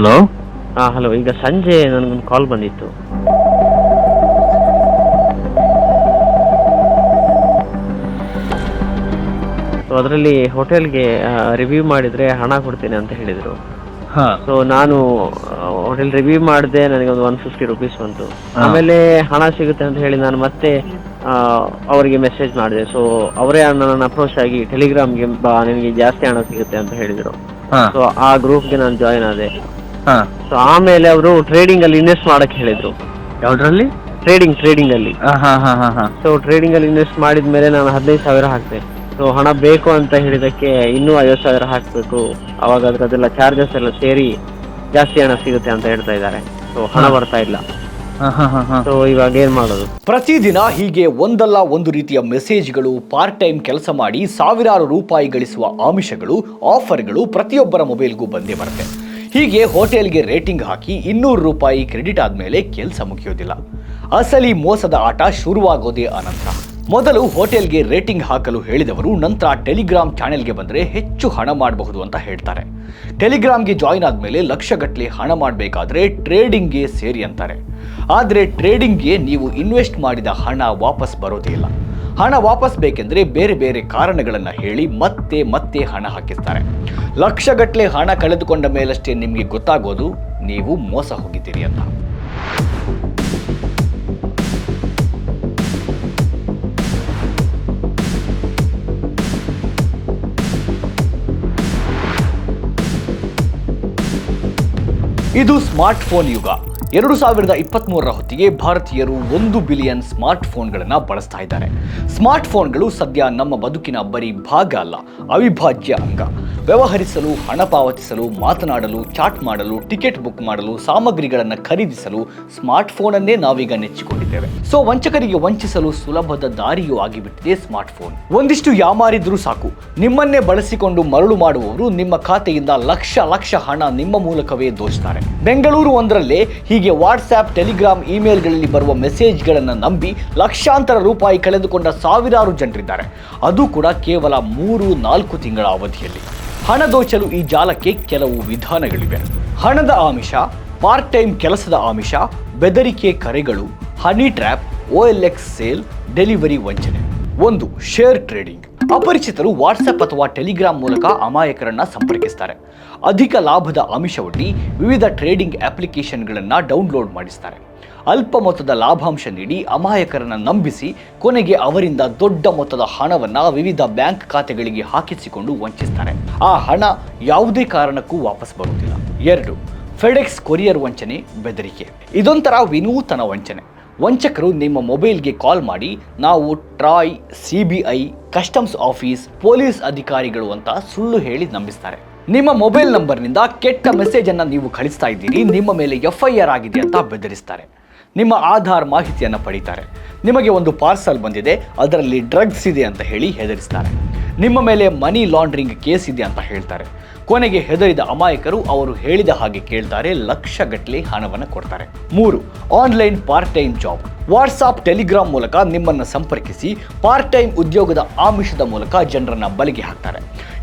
Hello ಹಾ hello ಈಗ ಸಂಜೆ ನನಗೊಂದು ಕಾಲ್ ಬಂದಿತ್ತು. ಸೊ ಅದರಲ್ಲಿ ಹೋಟೆಲ್ಗೆ ರಿವ್ಯೂ ಮಾಡಿದ್ರೆ ಹಣ ಕೊಡ್ತೀನಿ ಅಂತ ಹೇಳಿದರು. ಹಾಂ. ಸೊ ನಾನು ಹೋಟೆಲ್ ರಿವ್ಯೂ ಮಾಡಿದೆ ನನಗೆ ಒಂದು ಒನ್ ಫಿಫ್ಟಿ ರುಪೀಸ್ ಬಂತು. ಆಮೇಲೆ ಹಣ ಸಿಗುತ್ತೆ ಅಂತ ಹೇಳಿ ನಾನು ಮತ್ತೆ ಆ, ಅವರಿಗೆ ಮೆಸೇಜ್ ಮಾಡಿದೆ. ಸೊ ಅವರೇ ನನ್ನ ಅಪ್ರೋಚ್ ಆಗಿ ಟೆಲಿಗ್ರಾಮ್ಗೆ ಬಾ ನಿನಗೆ ಜಾಸ್ತಿ ಹಣ ಸಿಗುತ್ತೆ ಅಂತ ಹೇಳಿದರು. ಹಾಂ. ಸೊ ಆ ಗ್ರೂಪ್ಗೆ ನಾನು ಜಾಯಿನ್ ಆದೆ. ಹಾಂ. ಸೊ ಆಮೇಲೆ ಅವರು ಟ್ರೇಡಿಂಗ್ ಅಲ್ಲಿ ಇನ್ವೆಸ್ಟ್ ಮಾಡಕ್ ಹೇಳಿದ್ರು. ಯಾವ್ದ್ರಲ್ಲಿ? ಟ್ರೇಡಿಂಗ್ ಟ್ರೇಡಿಂಗ್ ಅಲ್ಲಿ. ಹಾ ಹಾ ಹಾ ಹಾ ಹಾಂ. ಸೊ ಟ್ರೇಡಿಂಗಲ್ಲಿ ಇನ್ವೆಸ್ಟ್ ಮಾಡಿದ ಮೇಲೆ ನಾನು ಹದಿನೈದು ಸಾವಿರ ಹಾಕಿದೆ. ಸೊ ಹಣ ಬೇಕು ಅಂತ ಹೇಳಿದಕ್ಕೆ ಇನ್ನೂ ಐವತ್ತು ಸಾವಿರ ಹಾಕ್ಬೇಕು. ಅವಾಗ ಅದರದೆಲ್ಲ ಚಾರ್ಜಸ್ ಎಲ್ಲ ಸೇರಿ ಜಾಸ್ತಿ ಹಣ ಸಿಗುತ್ತೆ ಅಂತ ಹೇಳ್ತಾ ಇದ್ದಾರೆ. ಸೊ ಹಣ ಬರ್ತಾ ಇಲ್ಲ. ಹಾ ಹಾ ಹಾಂ ಹಾಂ. ಸೊ ಇವಾಗ ಏನ್ ಮಾಡೋದು? ಪ್ರತಿದಿನ ಹೀಗೆ ಒಂದಲ್ಲ ಒಂದು ರೀತಿಯ ಮೆಸೇಜ್ಗಳು ಪಾರ್ಟ್ ಟೈಮ್ ಕೆಲಸ ಮಾಡಿ ಸಾವಿರಾರು ರೂಪಾಯಿ ಗಳಿಸುವ ಆಮಿಷಗಳು ಆಫರ್ಗಳು ಪ್ರತಿಯೊಬ್ಬರ ಮೊಬೈಲ್ಗೂ ಬಂದೇ ಬರುತ್ತೆ. ಹೀಗೆ ಹೋಟೆಲ್ಗೆ ರೇಟಿಂಗ್ ಹಾಕಿ ಇನ್ನೂರು ರೂಪಾಯಿ ಕ್ರೆಡಿಟ್ ಆದಮೇಲೆ ಕೆಲಸ ಮುಗಿಯೋದಿಲ್ಲ. ಅಸಲಿ ಮೋಸದ ಆಟ ಶುರುವಾಗೋದೇ ಅನಂತರ ಮೊದಲು ಹೋಟೆಲ್ಗೆ ರೇಟಿಂಗ್ ಹಾಕಲು ಹೇಳಿದವರು ನಂತರ ಟೆಲಿಗ್ರಾಮ್ ಚಾನೆಲ್ಗೆ ಬಂದರೆ ಹೆಚ್ಚು ಹಣ ಮಾಡಬಹುದು ಅಂತ ಹೇಳ್ತಾರೆ. ಟೆಲಿಗ್ರಾಮ್ಗೆ ಜಾಯಿನ್ ಆದಮೇಲೆ ಲಕ್ಷಗಟ್ಟಲೆ ಹಣ ಮಾಡಬೇಕಾದ್ರೆ ಟ್ರೇಡಿಂಗ್ಗೆ ಸೇರಿ ಅಂತಾರೆ. ಆದರೆ ಟ್ರೇಡಿಂಗ್ಗೆ ನೀವು ಇನ್ವೆಸ್ಟ್ ಮಾಡಿದ ಹಣ ವಾಪಸ್ ಬರೋದೇ ಇಲ್ಲ. ಹಣ ವಾಪಸ್ ಬೇಕೆಂದರೆ ಬೇರೆ ಬೇರೆ ಕಾರಣಗಳನ್ನು ಹೇಳಿ ಮತ್ತೆ ಮತ್ತೆ ಹಣ ಹಾಕಿಸ್ತಾರೆ ಲಕ್ಷಗಟ್ಟಲೆ ಹಣ ಕಳೆದುಕೊಂಡ ಮೇಲಷ್ಟೇ ನಿಮಗೆ ಗೊತ್ತಾಗೋದು ನೀವು ಮೋಸ ಹೋಗಿದ್ದೀರಿ ಅಂತ. ಇದು ಸ್ಮಾರ್ಟ್ ಫೋನ್ ಯುಗ. ಎರಡು ಸಾವಿರದ ಇಪ್ಪತ್ತ್ಮೂರರ ಹೊತ್ತಿಗೆ ಭಾರತೀಯರು ಒಂದು ಬಿಲಿಯನ್ ಸ್ಮಾರ್ಟ್ ಫೋನ್ಗಳನ್ನು ಬಳಸ್ತಾ ಇದ್ದಾರೆ. ಸ್ಮಾರ್ಟ್ ಫೋನ್ಗಳು ಸದ್ಯ ನಮ್ಮ ಬದುಕಿನ ಬರೀ ಭಾಗ ಅಲ್ಲ, ಅವಿಭಾಜ್ಯ ಅಂಗ. ವ್ಯವಹರಿಸಲು, ಹಣ ಪಾವತಿಸಲು, ಮಾತನಾಡಲು, ಚಾಟ್ ಮಾಡಲು, ಟಿಕೆಟ್ ಬುಕ್ ಮಾಡಲು, ಸಾಮಗ್ರಿಗಳನ್ನು ಖರೀದಿಸಲು ಸ್ಮಾರ್ಟ್ಫೋನನ್ನೇ ನಾವೀಗ ನೆಚ್ಚಿಕೊಂಡಿದ್ದೇವೆ. ಸೊ, ವಂಚಕರಿಗೆ ವಂಚಿಸಲು ಸುಲಭದ ದಾರಿಯೂ ಆಗಿಬಿಟ್ಟಿದೆ ಸ್ಮಾರ್ಟ್ಫೋನ್. ಒಂದಿಷ್ಟು ಯಾಮಾರಿದ್ರೂ ಸಾಕು. ನಿಮ್ಮನ್ನೇ ಬಳಸಿಕೊಂಡು ಮರಳು ಮಾಡುವವರು ನಿಮ್ಮ ಖಾತೆಯಿಂದ ಲಕ್ಷ ಲಕ್ಷ ಹಣ ನಿಮ್ಮ ಮೂಲಕವೇ ದೋಚ್ತಾರೆ. ಬೆಂಗಳೂರು ಒಂದರಲ್ಲೇ ಹೀಗೆ ವಾಟ್ಸ್ಆ್ಯಪ್, ಟೆಲಿಗ್ರಾಮ್, ಇಮೇಲ್ಗಳಲ್ಲಿ ಬರುವ ಮೆಸೇಜ್ಗಳನ್ನು ನಂಬಿ ಲಕ್ಷಾಂತರ ರೂಪಾಯಿ ಕಳೆದುಕೊಂಡ ಸಾವಿರಾರು ಜನರಿದ್ದಾರೆ. ಅದು ಕೂಡ ಕೇವಲ ಮೂರು ನಾಲ್ಕು ತಿಂಗಳ ಅವಧಿಯಲ್ಲಿ. ಹಣ ದೋಚಲು ಈ ಜಾಲಕ್ಕೆ ಕೆಲವು ವಿಧಾನಗಳಿವೆ. ಹಣದ ಆಮಿಷ ಪಾರ್ಟ್ ಟೈಮ್ ಕೆಲಸದ ಆಮಿಷ, ಬೆದರಿಕೆ ಕರೆಗಳು honey trap O L X sale delivery ವಂಚನೆ. ಒಂದು ಶೇರ್ ಟ್ರೇಡಿಂಗ್ ಅಪರಿಚಿತರು ವಾಟ್ಸಪ್ ಅಥವಾ ಟೆಲಿಗ್ರಾಮ್ ಮೂಲಕ ಅಮಾಯಕರನ್ನ ಸಂಪರ್ಕಿಸ್ತಾರೆ. ಅಧಿಕ ಲಾಭದ ಆಮಿಷವೊಡ್ಡಿ ವಿವಿಧ ಟ್ರೇಡಿಂಗ್ ಅಪ್ಲಿಕೇಶನ್ಗಳನ್ನು ಡೌನ್ಲೋಡ್ ಮಾಡಿಸ್ತಾರೆ. ಅಲ್ಪ ಮೊತ್ತದ ಲಾಭಾಂಶ ನೀಡಿ ಅಮಾಯಕರನ್ನು ನಂಬಿಸಿ ಕೊನೆಗೆ ಅವರಿಂದ ದೊಡ್ಡ ಮೊತ್ತದ ಹಣವನ್ನು ವಿವಿಧ ಬ್ಯಾಂಕ್ ಖಾತೆಗಳಿಗೆ ಹಾಕಿಸಿಕೊಂಡು ವಂಚಿಸ್ತಾರೆ. ಆ ಹಣ ಯಾವುದೇ ಕಾರಣಕ್ಕೂ ವಾಪಸ್ ಬರುವುದಿಲ್ಲ. ಎರಡು, ಫೆಡೆಕ್ಸ್ ಕೊರಿಯರ್ ವಂಚನೆ ಬೆದರಿಕೆ. ಇದೊಂಥರ ವಿನೂತನ ವಂಚನೆ. ವಂಚಕರು ನಿಮ್ಮ ಮೊಬೈಲ್ಗೆ ಕಾಲ್ ಮಾಡಿ, ನಾವು TRAI C B I customs office, police ಅಧಿಕಾರಿಗಳು ಅಂತ ಸುಳ್ಳು ಹೇಳಿ ನಂಬಿಸ್ತಾರೆ. ನಿಮ್ಮ ಮೊಬೈಲ್ ನಂಬರ್ನಿಂದ ಕೆಟ್ಟ ಮೆಸೇಜನ್ನು ನೀವು ಕಳಿಸ್ತಾ ಇದ್ದೀರಿ, ನಿಮ್ಮ ಮೇಲೆ ಎಫ್ ಐ ಆರ್ ಆಗಿದೆ ಅಂತ ಬೆದರಿಸ್ತಾರೆ. ನಿಮ್ಮ ಆಧಾರ್ ಮಾಹಿತಿಯನ್ನು ಪಡೀತಾರೆ. ನಿಮಗೆ ಒಂದು ಪಾರ್ಸಲ್ ಬಂದಿದೆ, ಅದರಲ್ಲಿ ಡ್ರಗ್ಸ್ ಇದೆ ಅಂತ ಹೇಳಿ ಹೆದರಿಸ್ತಾರೆ. ನಿಮ್ಮ ಮೇಲೆ ಮನಿ ಲಾಂಡ್ರಿಂಗ್ ಕೇಸ್ ಇದೆ ಅಂತ ಹೇಳ್ತಾರೆ. ಕೊನೆಗೆ ಹೆದರಿದ ಅಮಾಯಕರು ಅವರು ಹೇಳಿದ ಹಾಗೆ ಕೇಳ್ತಾರೆ, ಲಕ್ಷಗಟ್ಟಲೆ ಹಣವನ್ನು ಕೊಡ್ತಾರೆ. ಮೂರು, online part time job. WhatsApp, Telegram ಮೂಲಕ ನಿಮ್ಮನ್ನು ಸಂಪರ್ಕಿಸಿ ಪಾರ್ಟ್ ಟೈಮ್ ಉದ್ಯೋಗದ ಆಮಿಷದ ಮೂಲಕ ಜನರನ್ನು ಬಲಿಗೆ ಹಾಕ್ತಾರೆ.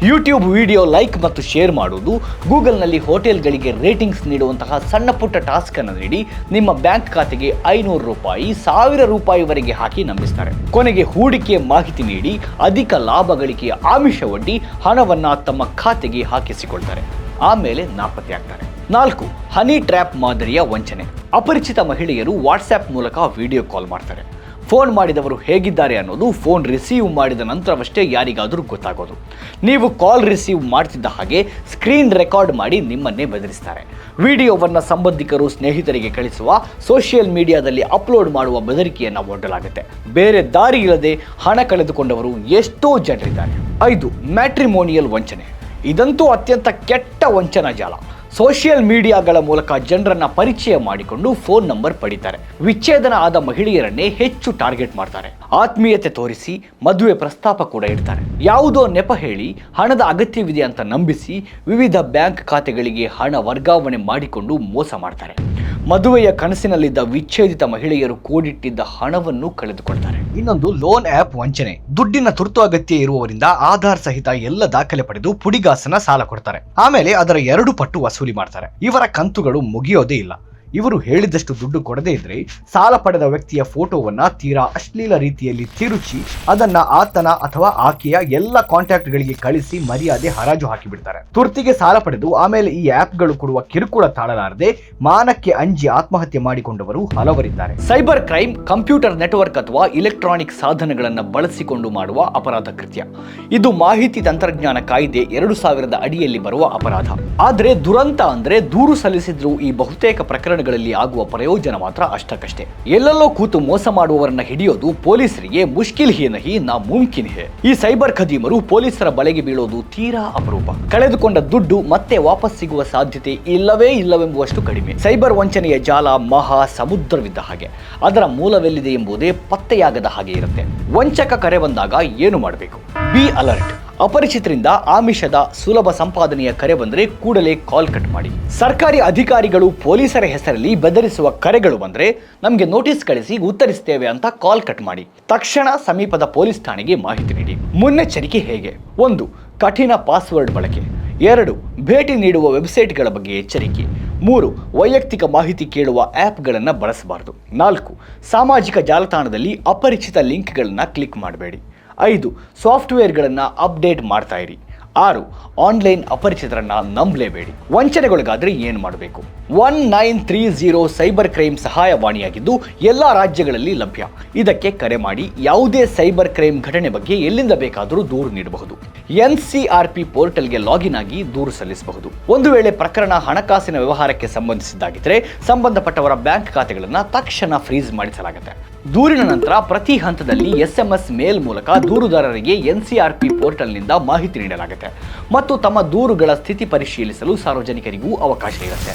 ಯೂಟ್ಯೂಬ್ ವಿಡಿಯೋ ಲೈಕ್ ಮತ್ತು ಶೇರ್ ಮಾಡುವುದು ಗೂಗಲ್ನಲ್ಲಿ ಹೋಟೆಲ್ಗಳಿಗೆ ರೇಟಿಂಗ್ಸ್ ನೀಡುವಂತಹ ಸಣ್ಣ ಪುಟ್ಟ ಟಾಸ್ಕನ್ನು ನೀಡಿ ನಿಮ್ಮ ಬ್ಯಾಂಕ್ ಖಾತೆಗೆ ಐನೂರು ರೂಪಾಯಿ, ಸಾವಿರ ರೂಪಾಯಿವರೆಗೆ ಹಾಕಿ ನಂಬಿಸ್ತಾರೆ. ಕೊನೆಗೆ ಹೂಡಿಕೆ ಮಾಹಿತಿ ನೀಡಿ ಅಧಿಕ ಲಾಭ ಗಳಿಕೆಯ ಆಮಿಷ ಒಡ್ಡಿ ಹಣವನ್ನು ತಮ್ಮ ಖಾತೆಗೆ ಹಾಕಿಸಿಕೊಳ್ತಾರೆ. ಆಮೇಲೆ ನಾಪತ್ತೆಯಾಗ್ತಾರೆ ನಾಲ್ಕು, ಹನಿ ಟ್ರ್ಯಾಪ್ ಮಾದರಿಯ ವಂಚನೆ. ಅಪರಿಚಿತ ಮಹಿಳೆಯರು ವಾಟ್ಸ್ಆ್ಯಪ್ ಮೂಲಕ ವಿಡಿಯೋ ಕಾಲ್ ಮಾಡ್ತಾರೆ. ಫೋನ್ ಮಾಡಿದವರು ಹೇಗಿದ್ದಾರೆ ಅನ್ನೋದು ಫೋನ್ ರಿಸೀವ್ ಮಾಡಿದ ನಂತರವಷ್ಟೇ ಯಾರಿಗಾದರೂ ಗೊತ್ತಾಗೋದು. ನೀವು ಕಾಲ್ ರಿಸೀವ್ ಮಾಡ್ತಿದ್ದ ಹಾಗೆ ಸ್ಕ್ರೀನ್ ರೆಕಾರ್ಡ್ ಮಾಡಿ ನಿಮ್ಮನ್ನೇ ಬೆದರಿಸ್ತಾರೆ. ವಿಡಿಯೋವನ್ನು ಸಂಬಂಧಿಕರು, ಸ್ನೇಹಿತರಿಗೆ ಕಳಿಸುವ, ಸೋಷಿಯಲ್ ಮೀಡಿಯಾದಲ್ಲಿ ಅಪ್ಲೋಡ್ ಮಾಡುವ ಬೆದರಿಕೆಯನ್ನು ಒಡ್ಡಲಾಗುತ್ತೆ. ಬೇರೆ ದಾರಿ ಇಲ್ಲದೆ ಹಣ ಕಳೆದುಕೊಂಡವರು ಎಷ್ಟೋ ಜನರಿದ್ದಾರೆ. ಐದು, ಮ್ಯಾಟ್ರಿಮೋನಿಯಲ್ ವಂಚನೆ. ಇದಂತೂ ಅತ್ಯಂತ ಕೆಟ್ಟ ವಂಚನಾ ಜಾಲ. ಸೋಷಿಯಲ್ ಮೀಡಿಯಾಗಳ ಮೂಲಕ ಜನರನ್ನ ಪರಿಚಯ ಮಾಡಿಕೊಂಡು ಫೋನ್ ನಂಬರ್ ಪಡಿತಾರೆ. ವಿಚ್ಛೇದನ ಆದ ಮಹಿಳೆಯರನ್ನೇ ಹೆಚ್ಚು ಟಾರ್ಗೆಟ್ ಮಾಡ್ತಾರೆ. ಆತ್ಮೀಯತೆ ತೋರಿಸಿ ಮದುವೆ ಪ್ರಸ್ತಾಪ ಕೂಡ ಇಡ್ತಾರೆ. ಯಾವುದೋ ನೆಪ ಹೇಳಿ ಹಣದ ಅಗತ್ಯವಿದೆ ಅಂತ ನಂಬಿಸಿ ವಿವಿಧ ಬ್ಯಾಂಕ್ ಖಾತೆಗಳಿಗೆ ಹಣ ವರ್ಗಾವಣೆ ಮಾಡಿಕೊಂಡು ಮೋಸ ಮಾಡ್ತಾರೆ. ಮದುವೆಯ ಕನಸಿನಲ್ಲಿದ್ದ ವಿಚ್ಛೇದಿತ ಮಹಿಳೆಯರು ಕೂಡಿಟ್ಟಿದ್ದ ಹಣವನ್ನು ಕಳೆದುಕೊಳ್ತಾರೆ. ಇನ್ನೊಂದು ಲೋನ್ ಆಪ್ ವಂಚನೆ. ದುಡ್ಡಿನ ತುರ್ತು ಅಗತ್ಯ ಇರುವವರಿಂದ ಆಧಾರ್ ಸಹಿತ ಎಲ್ಲ ದಾಖಲೆ ಪಡೆದು ಪುಡಿಗಾಸನ ಸಾಲ ಕೊಡ್ತಾರೆ. ಆಮೇಲೆ ಅದರ ಎರಡು ಪಟ್ಟು ವಸೂಲಿ ಮಾಡ್ತಾರೆ. ಇವರ ಕಂತುಗಳು ಮುಗಿಯೋದೇ ಇಲ್ಲ. ಇವರು ಹೇಳಿದಷ್ಟು ದುಡ್ಡು ಕೊಡದೇ ಇದ್ರೆ ಸಾಲ ಪಡೆದ ವ್ಯಕ್ತಿಯ ಫೋಟೋವನ್ನ ತೀರಾ ಅಶ್ಲೀಲ ರೀತಿಯಲ್ಲಿ ತಿರುಚಿ ಅದನ್ನ ಆತನ ಅಥವಾ ಆಕೆಯ ಎಲ್ಲ ಕಾಂಟ್ಯಾಕ್ಟ್ಗಳಿಗೆ ಕಳಿಸಿ ಮರ್ಯಾದೆ ಹರಾಜು ಹಾಕಿಬಿಡ್ತಾರೆ. ತುರ್ತಿಗೆ ಸಾಲ ಪಡೆದು ಆಮೇಲೆ ಈ ಆಪ್ಗಳು ಕೊಡುವ ಕಿರುಕುಳ ತಾಳಲಾರದೆ ಮಾನಕ್ಕೆ ಅಂಜಿ ಆತ್ಮಹತ್ಯೆ ಮಾಡಿಕೊಂಡವರು ಹಲವರಿದ್ದಾರೆ. ಸೈಬರ್ ಕ್ರೈಮ್, ಕಂಪ್ಯೂಟರ್ ನೆಟ್ವರ್ಕ್ ಅಥವಾ ಇಲೆಕ್ಟ್ರಾನಿಕ್ ಸಾಧನಗಳನ್ನು ಬಳಸಿಕೊಂಡು ಮಾಡುವ ಅಪರಾಧ ಕೃತ್ಯ. ಇದು ಮಾಹಿತಿ ತಂತ್ರಜ್ಞಾನ ಕಾಯ್ದೆ ಎರಡು ಸಾವಿರದ ಅಡಿಯಲ್ಲಿ ಬರುವ ಅಪರಾಧ. ಆದ್ರೆ ದುರಂತ ಅಂದ್ರೆ ದೂರು ಸಲ್ಲಿಸಿದ್ರು ಈ ಬಹುತೇಕ ಪ್ರಕರಣಗಳಲ್ಲಿ ಆಗುವ ಪ್ರಯೋಜನ ಮಾತ್ರ ಅಷ್ಟಕ್ಕಷ್ಟೇ. ಎಲ್ಲೆಲ್ಲೋ ಕೂತು ಮೋಸ ಮಾಡುವವರನ್ನ ಹಿಡಿಯೋದು ಪೊಲೀಸರಿಗೆ ಮುಷ್ಕಿಲ್ ಹಿ ನಾ ಮುಮ್ಕಿನ್ ಹೇ. ಈ ಸೈಬರ್ ಖದೀಮರು ಪೊಲೀಸರ ಬಲೆಗೆ ಬೀಳೋದು ತೀರಾ ಅಪರೂಪ. ಕಳೆದುಕೊಂಡ ದುಡ್ಡು ಮತ್ತೆ ವಾಪಸ್ ಸಿಗುವ ಸಾಧ್ಯತೆ ಇಲ್ಲವೇ ಇಲ್ಲವೆಂಬುವಷ್ಟು ಕಡಿಮೆ. ಸೈಬರ್ ವಂಚನೆಯ ಜಾಲ ಮಹಾ ಸಮುದ್ರವಿದ್ದ ಹಾಗೆ. ಅದರ ಮೂಲವೆಲ್ಲಿದೆ ಎಂಬುದೇ ಪತ್ತೆಯಾಗದ ಹಾಗೆ ಇರುತ್ತೆ. ವಂಚಕ ಕರೆ ಬಂದಾಗ ಏನು ಮಾಡಬೇಕು? Be alert. ಅಪರಿಚಿತರಿಂದ ಆಮಿಷದ ಸುಲಭ ಸಂಪಾದನೆಯ ಕರೆ ಬಂದರೆ ಕೂಡಲೇ ಕಾಲ್ ಕಟ್ ಮಾಡಿ. ಸರ್ಕಾರಿ ಅಧಿಕಾರಿಗಳು ಪೊಲೀಸರ ಹೆಸರಲ್ಲಿ ಬೆದರಿಸುವ ಕರೆಗಳು ಬಂದರೆ ನಮಗೆ ನೋಟಿಸ್ ಕಳಿಸಿ ಉತ್ತರಿಸ್ತೇವೆ ಅಂತ ಕಾಲ್ ಕಟ್ ಮಾಡಿ. ತಕ್ಷಣ ಸಮೀಪದ ಪೊಲೀಸ್ ಠಾಣೆಗೆ ಮಾಹಿತಿ ನೀಡಿ. ಮುನ್ನೆಚ್ಚರಿಕೆ ಹೇಗೆ? ಒಂದು, ಕಠಿಣ ಪಾಸ್ವರ್ಡ್ ಬಳಕೆ. ಎರಡು, ಭೇಟಿ ನೀಡುವ ವೆಬ್ಸೈಟ್ಗಳ ಬಗ್ಗೆ ಎಚ್ಚರಿಕೆ. ಮೂರು, ವೈಯಕ್ತಿಕ ಮಾಹಿತಿ ಕೇಳುವ ಆ್ಯಪ್ಗಳನ್ನು ಬಳಸಬಾರದು. ನಾಲ್ಕು, ಸಾಮಾಜಿಕ ಜಾಲತಾಣದಲ್ಲಿ ಅಪರಿಚಿತ ಲಿಂಕ್ಗಳನ್ನು ಕ್ಲಿಕ್ ಮಾಡಬೇಡಿ. ಐದು, ಸಾಫ್ಟ್ವೇರ್ಗಳನ್ನು ಅಪ್ಡೇಟ್ ಮಾಡ್ತಾ ಇರಿ. ಆರು, ಆನ್ಲೈನ್ ಅಪರಿಚಿತರನ್ನ ನಂಬಲೇಬೇಡಿ. ವಂಚನೆಗೊಳಗಾದರೆ ಏನು ಮಾಡಬೇಕು? One nine three zero cyber crime ಸಹಾಯವಾಣಿಯಾಗಿದ್ದು ಎಲ್ಲ ರಾಜ್ಯಗಳಲ್ಲಿ ಲಭ್ಯ. ಇದಕ್ಕೆ ಕರೆ ಮಾಡಿ ಯಾವುದೇ ಸೈಬರ್ ಕ್ರೈಮ್ ಘಟನೆ ಬಗ್ಗೆ ಎಲ್ಲಿಂದ ಬೇಕಾದರೂ ದೂರು ನೀಡಬಹುದು. ಎನ್ ಸಿ ಆರ್ ಪಿ ಪೋರ್ಟಲ್ಗೆ ಲಾಗಿನ್ ಆಗಿ ದೂರು ಸಲ್ಲಿಸಬಹುದು. ಒಂದು ವೇಳೆ ಪ್ರಕರಣ ಹಣಕಾಸಿನ ವ್ಯವಹಾರಕ್ಕೆ ಸಂಬಂಧಿಸಿದ್ದಾಗಿದ್ದರೆ ಸಂಬಂಧಪಟ್ಟವರ ಬ್ಯಾಂಕ್ ಖಾತೆಗಳನ್ನು ತಕ್ಷಣ ಫ್ರೀಜ್ ಮಾಡಿಸಲಾಗುತ್ತೆ. ದೂರಿನ ನಂತರ ಪ್ರತಿ ಹಂತದಲ್ಲಿ ಎಸ್ಎಂಎಸ್ ಮೇಲ್ ಮೂಲಕ ದೂರುದಾರರಿಗೆ ಎನ್ಸಿಆರ್ಪಿ ಪೋರ್ಟಲ್ನಿಂದ ಮಾಹಿತಿ ನೀಡಲಾಗುತ್ತೆ ಮತ್ತು ತಮ್ಮ ದೂರುಗಳ ಸ್ಥಿತಿ ಪರಿಶೀಲಿಸಲು ಸಾರ್ವಜನಿಕರಿಗೂ ಅವಕಾಶ ಇರುತ್ತೆ.